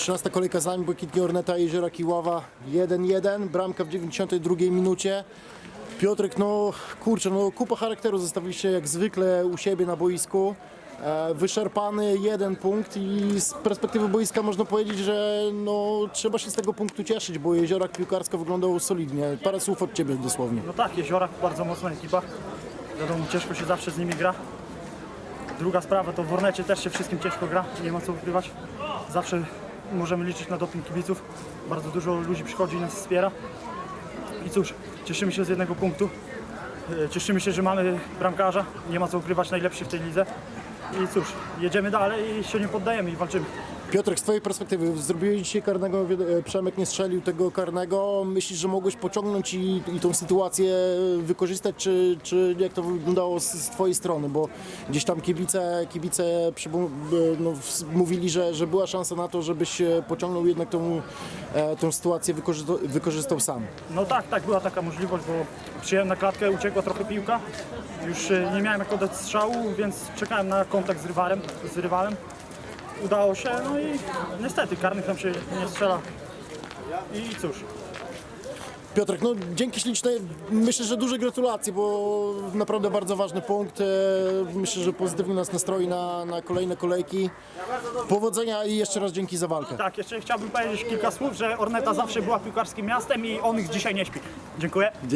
13 kolejka za nami, Błękitnie Orneta, Jeziora Kiława 1-1, bramka w 92 minucie. Piotrek, no kurczę, no kupa charakteru zostawiliście jak zwykle u siebie na boisku. E, Wyczerpany jeden punkt i z perspektywy boiska można powiedzieć, że no, trzeba się z tego punktu cieszyć, bo Jeziorak piłkarsko wyglądał solidnie. Parę słów od Ciebie dosłownie. No tak, Jeziorak bardzo mocna ekipa. Wiadomo, ciężko się zawsze z nimi gra. Druga sprawa to w Ornecie też się wszystkim ciężko gra, nie ma co ukrywać. Zawsze możemy liczyć na doping kibiców. Bardzo dużo ludzi przychodzi i nas wspiera. I cóż, cieszymy się z jednego punktu. E, Cieszymy się, że mamy bramkarza. Nie ma co ukrywać, najlepszy w tej lidze. I cóż, jedziemy dalej i się nie poddajemy i walczymy. Piotrek, z Twojej perspektywy, zrobiłeś dzisiaj karnego, wi- Przemek nie strzelił tego karnego. Myślisz, że mogłeś pociągnąć i, i tą sytuację wykorzystać, czy, czy jak to wyglądało z, z Twojej strony? Bo gdzieś tam kibice, kibice przybu- no, mówili, że, że była szansa na to, żebyś e, pociągnął jednak tą, e, tą sytuację, wykorzystał, wykorzystał sam. No tak, tak, była taka możliwość, bo przyjąłem na klatkę, uciekła trochę piłka. Już e, nie miałem jak oddać strzału, więc czekałem na kontakt z rywalem. Z rywalem. Udało się, no i niestety karnych nam się nie strzela. I cóż, Piotrek, no dzięki śliczne. Myślę, że duże gratulacje, bo naprawdę bardzo ważny punkt. E, Myślę, że pozytywnie nas nastroi na, na kolejne kolejki. Powodzenia i jeszcze raz dzięki za walkę. tak, jeszcze chciałbym powiedzieć kilka słów, że Orneta zawsze była piłkarskim miastem i on ich dzisiaj nie śpi. Dziękuję.